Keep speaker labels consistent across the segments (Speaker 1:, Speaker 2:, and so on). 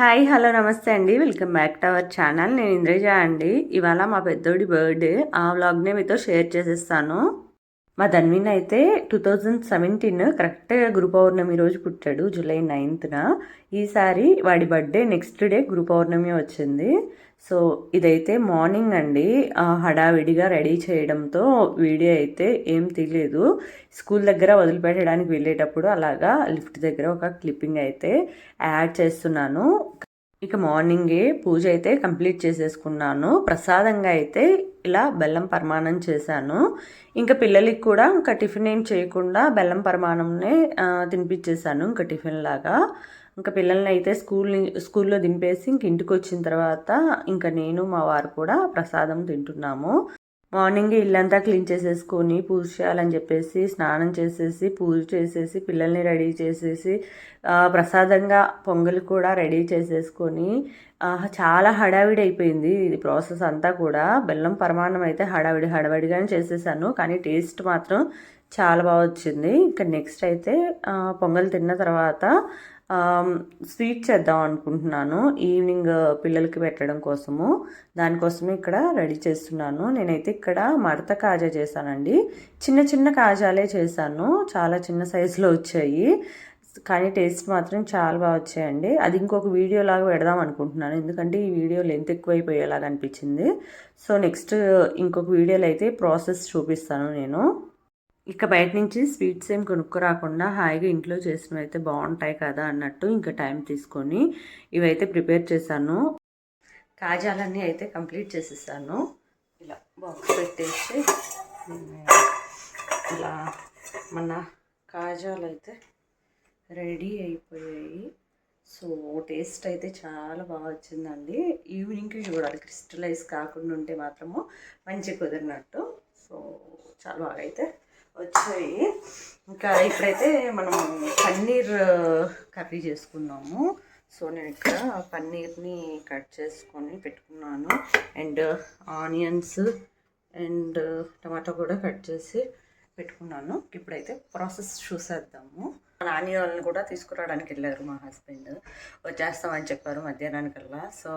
Speaker 1: Hi hello నమస్తే అండి. Welcome back to our channel. నేను ఇంద్రజ అండి. ఇవాళ మా పెద్దోడి బర్త్డే. ఆ వ్లాగ్నే మీతో షేర్ చేసేస్తాను. మా ధన్విన్ అయితే టూ థౌజండ్ సెవెంటీన్ కరెక్ట్గా గురు పౌర్ణమి రోజు పుట్టాడు జూలై నైన్త్న. ఈసారి వాడి birthday next day Guru Purnima వచ్చింది. సో ఇదైతే మార్నింగ్ అండి. హడావిడిగా రెడీ చేయడంతో వీడియో అయితే ఏం తీయలేదు. స్కూల్ దగ్గర వదిలిపెట్టడానికి వెళ్ళేటప్పుడు అలాగా లిఫ్ట్ దగ్గర ఒక క్లిప్పింగ్ అయితే యాడ్ చేస్తున్నాను. ఇక మార్నింగే పూజ అయితే కంప్లీట్ చేసేసుకున్నాను. ప్రసాదంగా అయితే ఇలా బెల్లం పరమాణం చేశాను. ఇంకా పిల్లలకి కూడా ఇంకా టిఫిన్ ఏం చేయకుండా బెల్లం పరమాణంనే తినిపించేశాను. ఇంకా టిఫిన్ లాగా. ఇంకా పిల్లల్ని అయితే స్కూల్ స్కూల్లో దింపేసి ఇంక ఇంటికి వచ్చిన తర్వాత ఇంకా నేను మా వారు కూడా ప్రసాదం తింటున్నాము. మార్నింగ్ ఇల్లంతా క్లీన్ చేసేసుకొని పూజ చేయాలని చెప్పేసి స్నానం చేసేసి పూజ చేసేసి పిల్లల్ని రెడీ చేసేసి ప్రసాదంగా పొంగల్ కూడా రెడీ చేసేసుకొని చాలా హడావిడి అయిపోయింది ఇది ప్రాసెస్ అంతా కూడా. బెల్లం పరమాన్నం అయితే హడావిడి హడావిడిగానే చేసేసాను కానీ టేస్ట్ మాత్రం చాలా బాగా వచ్చింది. ఇంకా నెక్స్ట్ అయితే పొంగల్ తిన్న తర్వాత స్వీట్ చేద్దాం అనుకుంటున్నాను. ఈవినింగ్ uh, పిల్లలకి పెట్టడం కోసము. దానికోసమే ఇక్కడ రెడీ చేస్తున్నాను. నేనైతే ఇక్కడ మడత కాజా చేశానండి. చిన్న చిన్న కాజాలే చేశాను. చాలా చిన్న సైజులో వచ్చాయి. కానీ టేస్ట్ మాత్రం చాలా బాగా వచ్చాయండి. అది ఇంకొక వీడియో లాగా పెడదాం అనుకుంటున్నాను. ఎందుకంటే ఈ వీడియో లెంత్ ఎక్కువైపోయేలాగా అనిపించింది. సో నెక్స్ట్ uh, ఇంకొక వీడియోలో అయితే ప్రాసెస్ చూపిస్తాను నేను. ఇక బయట నుంచి స్వీట్స్ ఏం కొనుక్కోరాకుండా హాయిగా ఇంట్లో చేసినవి అయితే బాగుంటాయి కదా అన్నట్టు ఇంకా టైం తీసుకొని ఇవైతే ప్రిపేర్ చేశాను. కాజాలన్నీ అయితే కంప్లీట్ చేసేసాను. ఇలా బాక్స్ పెట్టేసి ఇలా మన కాజాలు అయితే రెడీ అయిపోయాయి. సో టేస్ట్ అయితే చాలా బాగా వచ్చిందండి. ఈవినింగ్కి చూడాలి క్రిస్టలైజ్ కాకుండా ఉంటే మాత్రము మంచి కుదిరినట్టు. సో చాలా బాగా అయితే వచ్చాయి. ఇంకా ఇప్పుడైతే మనం పన్నీర్ కర్రీ చేసుకుందాము సో నేను ఇక్కడ పన్నీర్ని కట్ చేసుకొని పెట్టుకున్నాను. అండ్ ఆనియన్స్ అండ్ టమాటా కూడా కట్ చేసి పెట్టుకున్నాను. ఇప్పుడైతే ప్రాసెస్ చూసేద్దాము. మా నాని వాళ్ళని కూడా తీసుకురావడానికి వెళ్ళారు మా హస్బెండ్. వచ్చేస్తామని చెప్పారు మధ్యాహ్నానికల్లా. సో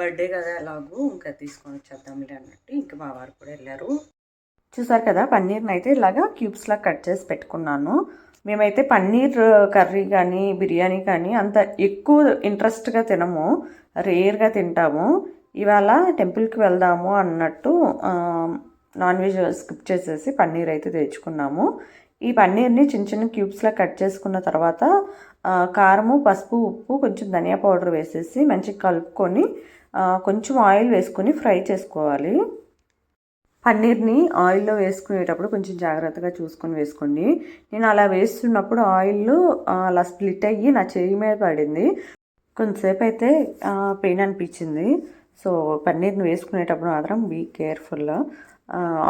Speaker 1: బర్త్డే కదా ఎలాగూ ఇంకా తీసుకొని వచ్చేద్దాంలే అన్నట్టు ఇంకా మా వారు కూడా వెళ్ళారు. చూసారు కదా పన్నీర్ని అయితే ఇలాగా క్యూబ్స్లా కట్ చేసి పెట్టుకున్నాను. మేమైతే పన్నీర్ కర్రీ కానీ బిర్యానీ కానీ అంత ఎక్కువ ఇంట్రెస్ట్గా తినము. రేర్గా తింటాము. ఇవాళ టెంపుల్కి వెళ్దాము అన్నట్టు నాన్ వెజ్ స్కిప్ చేసేసి పన్నీర్ అయితే తెచ్చుకున్నాము. ఈ పన్నీర్ని చిన్న చిన్న క్యూబ్స్లా కట్ చేసుకున్న తర్వాత కారము పసుపు ఉప్పు కొంచెం ధనియా పౌడర్ వేసేసి మంచిగా కలుపుకొని కొంచెం ఆయిల్ వేసుకొని ఫ్రై చేసుకోవాలి. పన్నీర్ని ఆయిల్లో వేసుకునేటప్పుడు కొంచెం జాగ్రత్తగా చూసుకొని వేసుకోండి. నేను అలా వేస్తున్నప్పుడు ఆయిల్ అలా స్ప్లిట్ అయ్యి నా చెయ్యి మీద పడింది. కొంతసేపు అయితే పెయిన్ అనిపించింది. సో పన్నీర్ని వేసుకునేటప్పుడు మాత్రం బీ కేర్ఫుల్.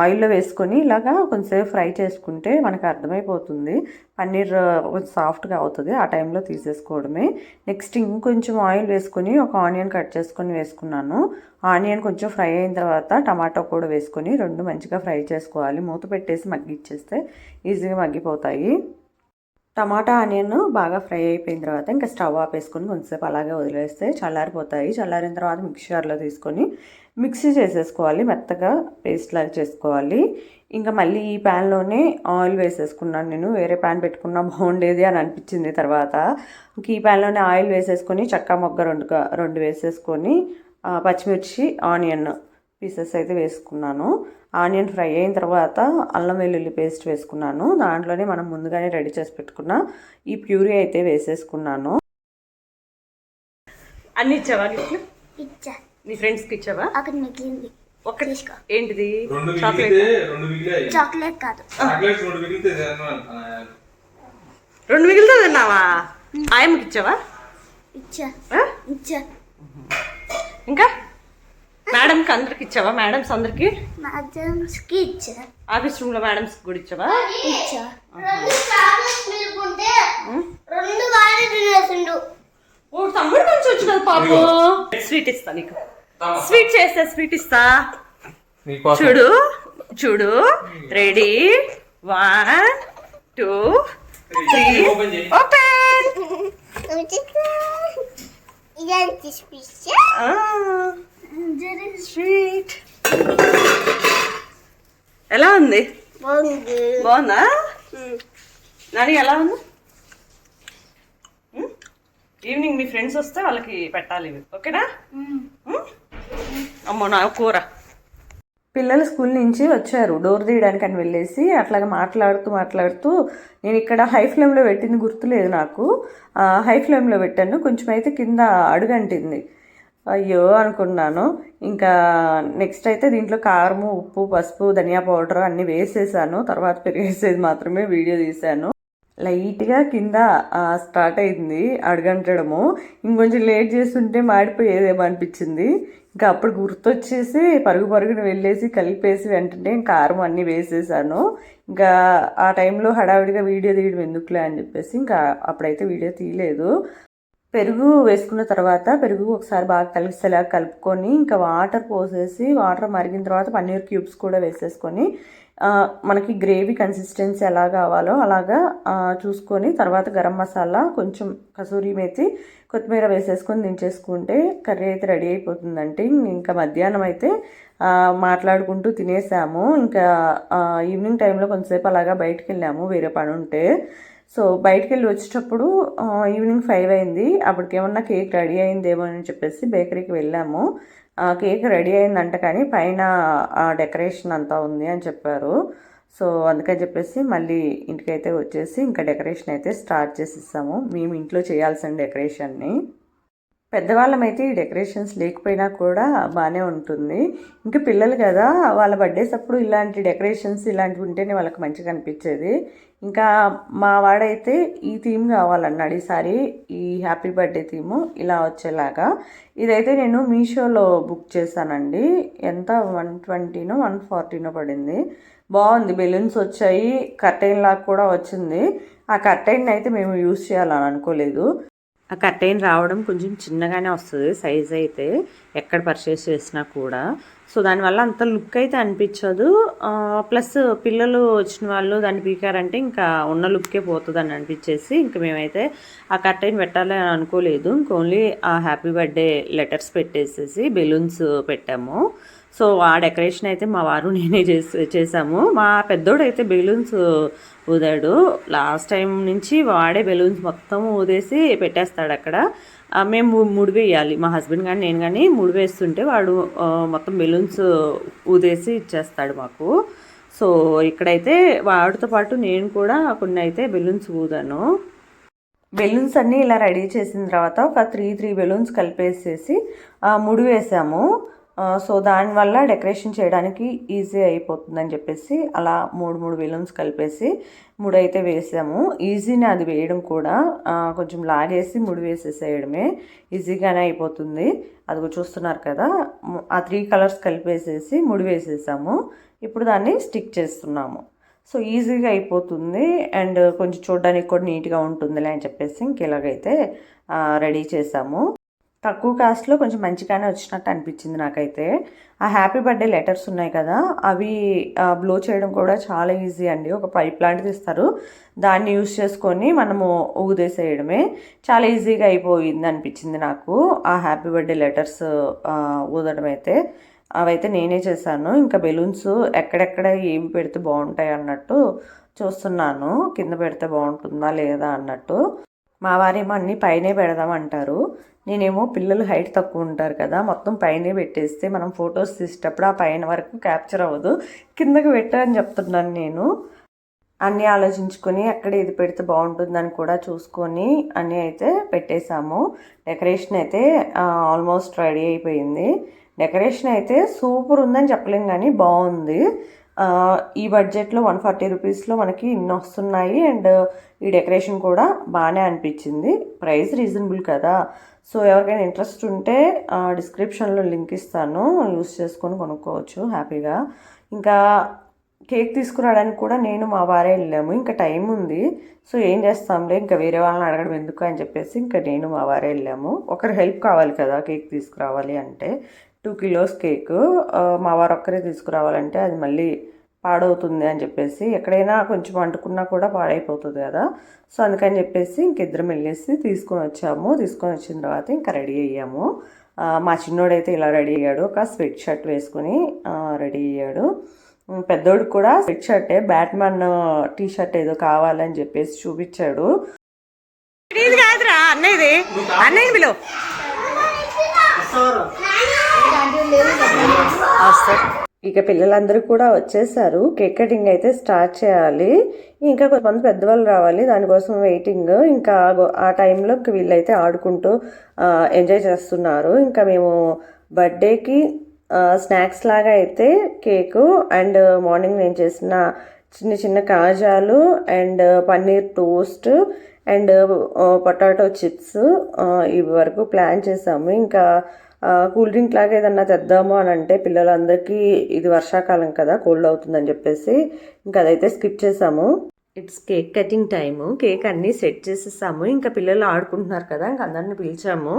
Speaker 1: ఆయిల్లో వేసుకొని ఇలాగా కొంచెంసేపు ఫ్రై చేసుకుంటే మనకు అర్థమైపోతుంది. పన్నీర్ కొంచెం సాఫ్ట్గా అవుతుంది ఆ టైంలో తీసేసుకోవడమే. నెక్స్ట్ ఇంకొంచెం ఆయిల్ వేసుకొని ఒక ఆనియన్ కట్ చేసుకొని వేసుకున్నాను. ఆనియన్ కొంచెం ఫ్రై అయిన తర్వాత టమాటో కూడా వేసుకొని రెండు మంచిగా ఫ్రై చేసుకోవాలి. మూత పెట్టేసి మగ్గిచ్చేస్తే ఈజీగా మగ్గిపోతాయి. టమాటా ఆనియన్ బాగా ఫ్రై అయిపోయిన తర్వాత ఇంకా స్టవ్ ఆపేసుకొని కొంతసేపు అలాగే వదిలేస్తే చల్లారిపోతాయి. చల్లారిన తర్వాత మిక్సర్లో తీసుకొని మిక్సీ చేసేసుకోవాలి. మెత్తగా పేస్ట్ లాగా చేసుకోవాలి. ఇంకా మళ్ళీ ఈ ప్యాన్లోనే ఆయిల్ వేసేసుకున్నాను నేను. వేరే ప్యాన్ పెట్టుకున్నా బాగుండేది అని అనిపించింది తర్వాత. ఇంక ఈ ప్యాన్లోనే ఆయిల్ వేసేసుకొని చక్క మొగ్గ రెండు రెండు వేసేసుకొని పచ్చిమిర్చి ఆనియన్ పీసెస్ అయితే వేసుకున్నాను. ఆనియన్ ఫ్రై అయిన తర్వాత అల్లం వెల్లుల్లి పేస్ట్ వేసుకున్నాను. దాంట్లోనే మనం ముందుగానే రెడీ చేసి పెట్టుకున్న ఈ ప్యూరీ అయితే వేసేసుకున్నాను. అన్ని ఇచ్చావా గిఫ్ట్లు?
Speaker 2: ఇచ్చా.
Speaker 1: నీ ఫ్రెండ్స్కి ఇచ్చావా?
Speaker 2: మిగిలింది.
Speaker 1: ఏంటిది?
Speaker 3: రెండు
Speaker 1: చాక్లెట్?
Speaker 2: చాక్లెట్ కాదు.
Speaker 3: రెండు మిగిలితే
Speaker 1: తిన్నావా? ఆయమ్మకి ఇచ్చావా?
Speaker 2: ఇచ్చా? ఇచ్చా.
Speaker 1: ఇంకా? మేడంకి అందరికి ఇచ్చావా? మేడమ్స్ అందరికి?
Speaker 2: మ్యాగ్జమ్స్కి ఇచ్చా.
Speaker 1: ఆఫీస్ రూమ్లో మేడమ్స్ కూడా ఇచ్చావా?
Speaker 2: ఇచ్చా? రెండు వారి తినేసిండు.
Speaker 1: ఓ తమ్ముడు కొంచెం వచ్చు కదా పాపం. స్వీట్ ఇస్తా నీకు. స్వీట్ చేస్తే స్వీట్ ఇస్తా.
Speaker 3: నీకోసం.
Speaker 1: చూడు చూడు. Ready. One two three.
Speaker 3: Open చేయి.
Speaker 1: ఓపెన్. స్వీట్. ఎలా ఉంది. బాగుందా. నాని ఎలా ఉంది? ఈవినింగ్ మీ ఫ్రెండ్స్ వస్తే వాళ్ళకి పెట్టాలి ఇవి. ఓకేనా? అమ్మో నా కూర. పిల్లలు స్కూల్ నుంచి వచ్చారు. డోర్ తీయడానికి అని వెళ్ళేసి అట్లాగే మాట్లాడుతూ మాట్లాడుతూ నేను ఇక్కడ హై ఫ్లేమ్లో పెట్టింది గుర్తులేదు నాకు. ఆ, హై ఫ్లేమ్లో పెట్టాను. కొంచెం అయితే కింద అడుగంటింది. అయ్యో అనుకున్నాను ఇంకా నెక్స్ట్ అయితే దీంట్లో కారము ఉప్పు పసుపు ధనియా పౌడర్ అన్నీ వేసేసాను. తర్వాత పెరిగేసేది మాత్రమే వీడియో తీశాను. లైట్గా కింద స్టార్ట్ అయింది అడగంటడము. ఇంకొంచెం లేట్ చేస్తుంటే మాడిపోయేదేమో అనిపించింది ఇంకా అప్పుడు గుర్తొచ్చేసి పరుగు పరుగున వెళ్ళేసి కలిపేసి వెంటనే కారం అన్నీ వేసేసాను. ఇంకా ఆ టైంలో హడావిడిగా వీడియో తీయడం ఎందుకులే అని చెప్పేసి ఇంకా అప్పుడైతే వీడియో తీయలేదు. పెరుగు వేసుకున్న తర్వాత పెరుగు ఒకసారి బాగా కలిసేలా కలుపుకొని ఇంకా వాటర్ పోసేసి వాటర్ మరిగిన తర్వాత పన్నీర్ క్యూబ్స్ కూడా వేసేసుకొని మనకి గ్రేవీ కన్సిస్టెన్సీ ఎలా కావాలో అలాగా చూసుకొని తర్వాత గరం మసాలా కొంచెం కసూరి మేతి కొత్తిమీర వేసేసుకొని దించేసుకుంటే కర్రీ అయితే రెడీ అయిపోతుందంటే ఇంకా మధ్యాహ్నం అయితే మాట్లాడుకుంటూ తినేసాము. ఇంకా ఈవినింగ్ టైంలో కొంతసేపు అలాగా బయటకు వెళ్ళాము వేరే పని ఉంటే. సో బయటికి వెళ్ళి వచ్చేటప్పుడు ఈవినింగ్ ఫైవ్ అయింది. అప్పటికేమన్నా కేక్ రెడీ అయిందేమో అని చెప్పేసి బేకరీకి వెళ్ళాము. ఆ, కేక్ రెడీ అయిందంట కానీ పైన ఆ డెకరేషన్ అంతా ఉంది అని చెప్పారు. సో అందుకని చెప్పేసి మళ్ళీ ఇంటికైతే వచ్చేసి ఇంకా డెకరేషన్ అయితే స్టార్ట్ చేసిస్తాము మేము ఇంట్లో చేయాల్సిన డెకరేషన్ని. పెద్దవాళ్ళమైతే ఈ డెకరేషన్స్ లేకపోయినా కూడా బాగానే ఉంటుంది. ఇంకా పిల్లలు కదా వాళ్ళ బర్త్డేస్ అప్పుడు ఇలాంటి డెకరేషన్స్ ఇలాంటివి ఉంటేనే వాళ్ళకి మంచిగా అనిపించేది. ఇంకా మా వాడైతే ఈ థీమ్ కావాలన్నాడు ఈసారి ఈ హ్యాపీ బర్త్డే థీమ్ ఇలా వచ్చేలాగా. ఇదైతే నేను మీషోలో బుక్ చేశానండి. ఎంత? వన్ ట్వంటీనో వన్ ఫార్టీనో పడింది. బాగుంది బెలూన్స్ వచ్చాయి కర్టైన్ లాగా కూడా వచ్చింది. ఆ కర్టైన్ అయితే మేము యూజ్ చేయాలని అనుకోలేదు. ఆ కర్టైన్ రావడం కొంచెం చిన్నగానే వస్తుంది సైజ్ అయితే ఎక్కడ పర్చేస్ చేసినా కూడా. సో దానివల్ల అంత లుక్ అయితే అనిపించదు. ప్లస్ పిల్లలు వచ్చిన వాళ్ళు దాన్ని పీకారంటే ఇంకా ఉన్న లుక్కే పోతుంది అని అనిపించేసి ఇంకా మేమైతే ఆ కర్టైన్ పెట్టాలి అని అనుకోలేదు. ఇంక ఓన్లీ ఆ హ్యాపీ బర్త్డే లెటర్స్ పెట్టేసేసి బెలూన్స్ పెట్టాము. సో ఆ డెకరేషన్ అయితే మా వారు నేనే చేసి చేసాము. మా పెద్దోడైతే బెలూన్స్ ఊదాడు. లాస్ట్ టైం నుంచి వాడే బెలూన్స్ మొత్తం ఊదేసి పెట్టేస్తాడు అక్కడ. మేము ముడి వేయాలి. మా హస్బెండ్ కానీ నేను కానీ ముడి వేస్తుంటే వాడు మొత్తం బెలూన్స్ ఊదేసి ఇచ్చేస్తాడు మాకు. సో ఇక్కడైతే వాడితో పాటు నేను కూడా కొన్ని అయితే బెలూన్స్ ఊదాను. బెలూన్స్ అన్నీ ఇలా రెడీ చేసిన తర్వాత ఒక త్రీ త్రీ బెలూన్స్ కలిపేసేసి ముడి వేసాము. సో దానివల్ల డెకరేషన్ చేయడానికి ఈజీ అయిపోతుందని చెప్పేసి అలా మూడు మూడు బెలూన్స్ కలిపేసి మూడు అయితే వేసాము. ఈజీనే అది వేయడం కూడా. కొంచెం లాగేసి ముడి వేసేసేయడమే ఈజీగానే అయిపోతుంది. అది చూస్తున్నారు కదా ఆ త్రీ కలర్స్ కలిపేసేసి ముడి వేసేసాము. ఇప్పుడు దాన్ని స్టిక్ చేస్తున్నాము. సో ఈజీగా అయిపోతుంది అండ్ కొంచెం చూడడానికి కూడా నీట్గా ఉంటుందిలే అని చెప్పేసి ఇంక ఇలాగైతే రెడీ చేసాము. తక్కువ కాస్ట్లో కొంచెం మంచిగానే వచ్చినట్టు అనిపించింది నాకైతే. ఆ హ్యాపీ బర్త్డే లెటర్స్ ఉన్నాయి కదా అవి బ్లో చేయడం కూడా చాలా ఈజీ అండి. ఒక పైప్ లాంటిది ఇస్తారు. దాన్ని యూస్ చేసుకొని మనము ఊదేసేయడమే. చాలా ఈజీగా అయిపోయింది అనిపించింది నాకు ఆ హ్యాపీ బర్త్డే లెటర్స్ ఊదడం అయితే. అవైతే నేనే చేశాను. ఇంకా బెలూన్స్ ఎక్కడెక్కడ ఏమి పెడితే బాగుంటాయి అన్నట్టు చూస్తున్నాను. కింద పెడితే బాగుంటుందా లేదా అన్నట్టు. మా వారేమో అన్నీ పైనే పెడదామంటారు. నేనేమో పిల్లలు హైట్ తక్కువ ఉంటారు కదా మొత్తం పైనే పెట్టేస్తే మనం ఫొటోస్ తీసేటప్పుడు ఆ పైన వరకు క్యాప్చర్ అవ్వదు. కిందకి పెట్టారని చెప్తున్నాను నేను. అన్నీ ఆలోచించుకొని ఎక్కడ ఇది పెడితే బాగుంటుందని కూడా చూసుకొని అన్నీ అయితే పెట్టేశాము. డెకరేషన్ అయితే ఆల్మోస్ట్ రెడీ అయిపోయింది. డెకరేషన్ అయితే సూపర్ ఉందని చెప్పలేం కానీ బాగుంది. ఈ బడ్జెట్లో వన్ ఫార్టీ రూపీస్లో మనకి ఇన్ని వస్తున్నాయి అండ్ ఈ డెకరేషన్ కూడా బాగానే అనిపించింది. ప్రైస్ రీజనబుల్ కదా. సో ఎవరికైనా ఇంట్రెస్ట్ ఉంటే డిస్క్రిప్షన్లో లింక్ ఇస్తాను. యూస్ చేసుకొని కొనుక్కోవచ్చు హ్యాపీగా. ఇంకా కేక్ తీసుకురావడానికి కూడా నేను మా వారే వెళ్ళాము. ఇంకా టైం ఉంది. సో ఏం చేస్తాంలే ఇంకా వేరే వాళ్ళని అడగడం ఎందుకు అని చెప్పేసి ఇంకా నేను మా వారే వెళ్ళాము. ఒకరి హెల్ప్ కావాలి కదా కేక్ తీసుకురావాలి అంటే. టూ కిలోస్ కేక్ మా వారు ఒక్కరే తీసుకురావాలంటే అది మళ్ళీ పాడవుతుంది అని చెప్పేసి ఎక్కడైనా కొంచెం అంటుకున్నా కూడా పాడైపోతుంది కదా. సో అందుకని చెప్పేసి ఇంకిద్దరం వెళ్ళేసి తీసుకొని వచ్చాము. తీసుకొని వచ్చిన తర్వాత ఇంకా రెడీ అయ్యాము. మా చిన్నోడైతే ఇలా రెడీ అయ్యాడు. ఒక స్వెట్ షర్ట్ వేసుకుని రెడీ అయ్యాడు. ఉమ్, పెద్దోడికి కూడా స్వెట్ షర్టే బ్యాట్మన్ టీ షర్ట్ ఏదో కావాలని చెప్పేసి చూపించాడు. ఇది కాదురా అన్నయ్యది. అన్నయ్య ఇక పిల్లలందరూ కూడా వచ్చేసారు. కేక్ కటింగ్ అయితే స్టార్ట్ చేయాలి. ఇంకా కొంతమంది పెద్దవాళ్ళు రావాలి. దానికోసం వెయిటింగ్. ఇంకా ఆ టైంలో వీళ్ళైతే ఆడుకుంటూ ఎంజాయ్ చేస్తున్నారు. ఇంకా మేము బర్త్డేకి స్నాక్స్ లాగా అయితే కేకు అండ్ మార్నింగ్ నేను చేసిన చిన్న చిన్న కాజాలు and paneer toast and potato chips ఇవి వరకు ప్లాన్ చేసాము. ఇంకా కూల్ డ్రింక్ లాగా ఏదన్నా తెద్దాము అని అంటే పిల్లలందరికీ ఇది వర్షాకాలం కదా కోల్డ్ అవుతుందని చెప్పేసి ఇంకా అదైతే స్కిప్ చేసాము. It's cake cutting time cake అన్నీ సెట్ చేసేసాము. ఇంకా పిల్లలు ఆడుకుంటున్నారు కదా ఇంకా అందరిని పిలిచాము.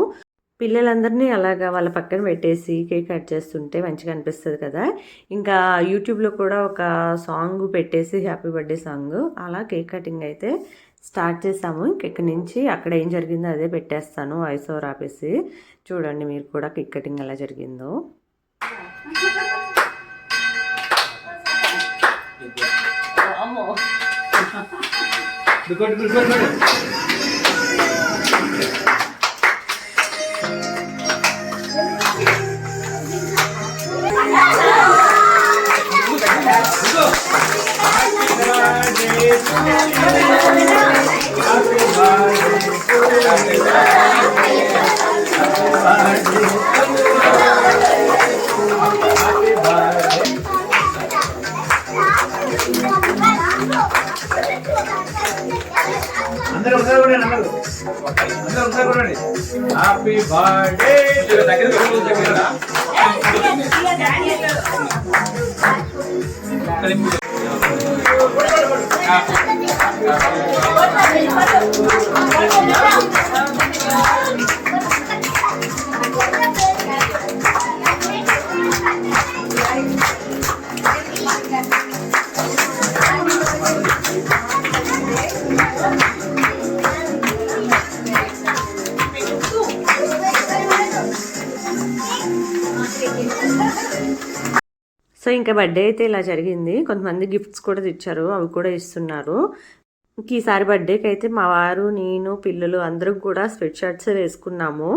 Speaker 1: పిల్లలందరినీ అలాగా వాళ్ళ పక్కన పెట్టేసి కేక్ కట్ చేస్తుంటే మంచిగా అనిపిస్తుంది కదా. ఇంకా యూట్యూబ్లో కూడా ఒక సాంగ్ పెట్టేసి హ్యాపీ బర్త్డే సాంగ్ అలా కేక్ కటింగ్ అయితే స్టార్ట్ చేసాము. ఇంకెక్కడి నుంచి అక్కడ ఏం జరిగిందో అదే పెట్టేస్తాను వాయిస్ ఓవర్ ఆపేసి. చూడండి మీరు కూడా కేక్ కటింగ్ ఎలా జరిగిందో.
Speaker 3: రికార్డ్ రికార్డ్ మేడం అందరూ ఒకసారి కూడా అందరూ అందరూ ఒకసారి కూడా హ్యాపీ బర్త్డే దగ్గర దగ్గర
Speaker 1: సో ఇంకా బర్త్డే అయితే ఇలా జరిగింది. కొంతమంది గిఫ్ట్స్ కూడా తెచ్చారు. అవి కూడా ఇస్తున్నారు. ఇంక ఈసారి బర్త్డేకి అయితే మా వారు నేను పిల్లలు అందరూ కూడా స్వెట్ షర్ట్స్ వేసుకున్నాము.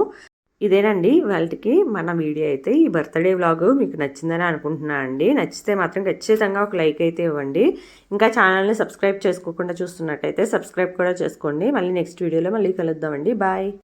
Speaker 1: ఇదేనండి వాళ్ళకి మన వీడియో అయితే. ఈ బర్త్డే వ్లాగ్ మీకు నచ్చిందని అనుకుంటున్నా అండి. నచ్చితే మాత్రం ఖచ్చితంగా ఒక లైక్ అయితే ఇవ్వండి. ఇంకా ఛానల్ని సబ్స్క్రైబ్ చేసుకోకుండా చూస్తున్నట్టయితే సబ్స్క్రైబ్ కూడా చేసుకోండి. మళ్ళీ నెక్స్ట్ వీడియోలో మళ్ళీ కలుద్దామండి. బాయ్.